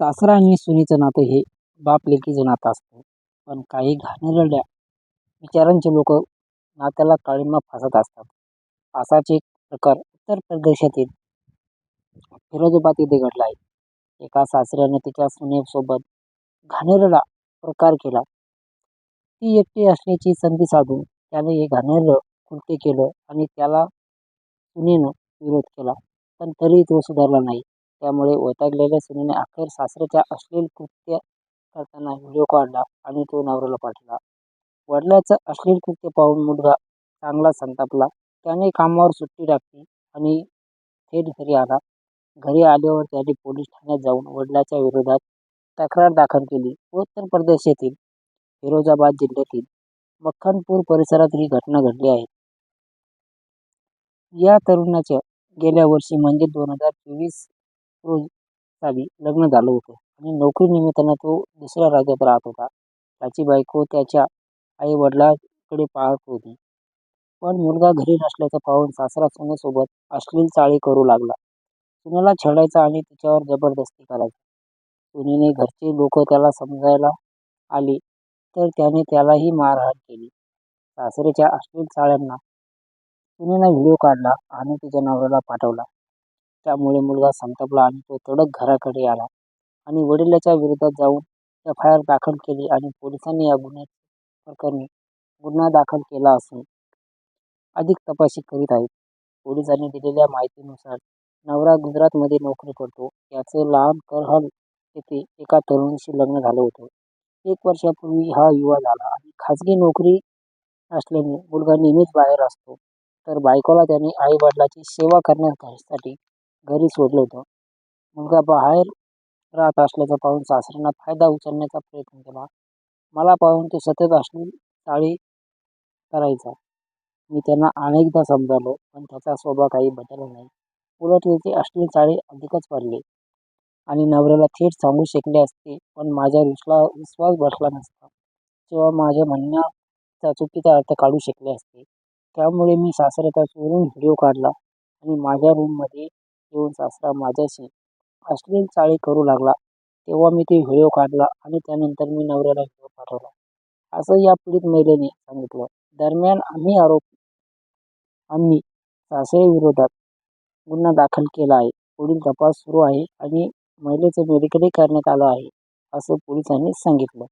सासरा आणि सुनीचं नातं हे बाप लेकीचं नातं असतं. पण काही घाणेरड्या विचारांचे लोक नात्याला काळिमा फासत असतात. असाच एक प्रकार उत्तर प्रदेशातील फिरोजाबाद येथे घडला आहे. एका सासऱ्याने तिच्या सुनेसोबत घाणेरडा प्रकार केला. ती एकटी असण्याची संधी साधून त्याने हे घाणेरडं कृत्य केलं आणि त्याला सुनेनं विरोध केला. पण तरी तो सुधारला नाही. त्यामुळे वैतागलेल्या सुनेने अखेर सासऱ्याच्या अश्लील कृत्य करताना व्हिडिओ काढला आणि तो नवऱ्याला पाठवला. वडिलाचं अश्लील कृत्य पाहून मुलगा चांगला संतापला. त्याने कामावर सुट्टी टाकली आणि थेट घरी आला. घरी आल्यावर त्याने पोलीस ठाण्यात जाऊन वडिलांच्या विरोधात तक्रार दाखल केली. उत्तर प्रदेश येथील फिरोजाबाद जिल्ह्यातील मक्खनपूर परिसरात ही घटना घडली आहे. या तरुणाच्या गेल्या वर्षी म्हणजे दोन हजार चोवीस रोजी लग्न झालं होतं. आणि नोकरीनिमित्तानं तो दुसऱ्या राज्यात राहत होता. त्याची बायको त्याच्या आईवडिलाकडे पाहत होती. पण मुलगा घरी नसल्याचं पाहून सासरा सुनेसोबत अश्लील चाळी करू लागला. सुनेला छेडायचा आणि तिच्यावर जबरदस्ती करायची. सुनेने घरचे लोक त्याला समजायला आले तर त्याने त्यालाही मारहाण केली. सासरेच्या अश्लील चाळ्यांना सुनेनं व्हिडिओ काढला आणि तिच्या नवऱ्याला पाठवला. त्यामुळे मुलगा संतापला आणि तो तडक घराकडे आला. आणि वडिलाच्या विरोधात जाऊन एफ आय आर दाखल केली आणि पोलिसांनी या गुन्ह्याच्या प्रकरणी गुन्हा दाखल केला असून अधिक तपासणी करीत आहेत. पोलिसांनी दिलेल्या माहितीनुसार नवरा गुजरातमध्ये नोकरी करतो. याचं लहान करहल येथे एका तरुणीशी लग्न झालं होतं. एक वर्षापूर्वी हा युवा झाला आणि खाजगी नोकरी असल्याने मुलगा नेहमीच बाहेर असतो. तर बायकोला त्याने आईवडिलाची सेवा करण्यासाठी घरी सोडलं होतं. मुलगा बाहेर राहत असल्याचं पाहून सासऱ्यांना फायदा उचलण्याचा प्रयत्न केला. मला पाहून तो सतत असणे चाळी करायचा. मी त्यांना अनेकदा समजावलो पण त्याचा स्वभाव काही बदलला नाही. उलट ते अश्लील चाळी अधिकच वाढले. आणि नवऱ्याला थेट सांगू शकले असते पण माझ्या विश्वा विश्वास बसला नसता. किंवा माझ्या म्हणण्याचा चुकीचा अर्थ काढू शकले असते त्यामुळे मी सासऱ्याचा चोरून व्हिडिओ काढला आणि माझ्या रूममध्ये येऊन सासरा माझ्याशी अश्लील चाळी करू लागला. तेव्हा मी ते व्हिडिओ काढला आणि त्यानंतर मी नवऱ्याला व्हिडिओ पाठवला. असं या पीडित महिलेने सांगितलं. दरम्यान आम्ही आरोप आम्ही सासरेविरोधात गुन्हा दाखल केला आहे. पुढील तपास सुरू आहे आणि महिलेचं मेडिकलही करण्यात आलं आहे असं पोलिसांनी सांगितलं.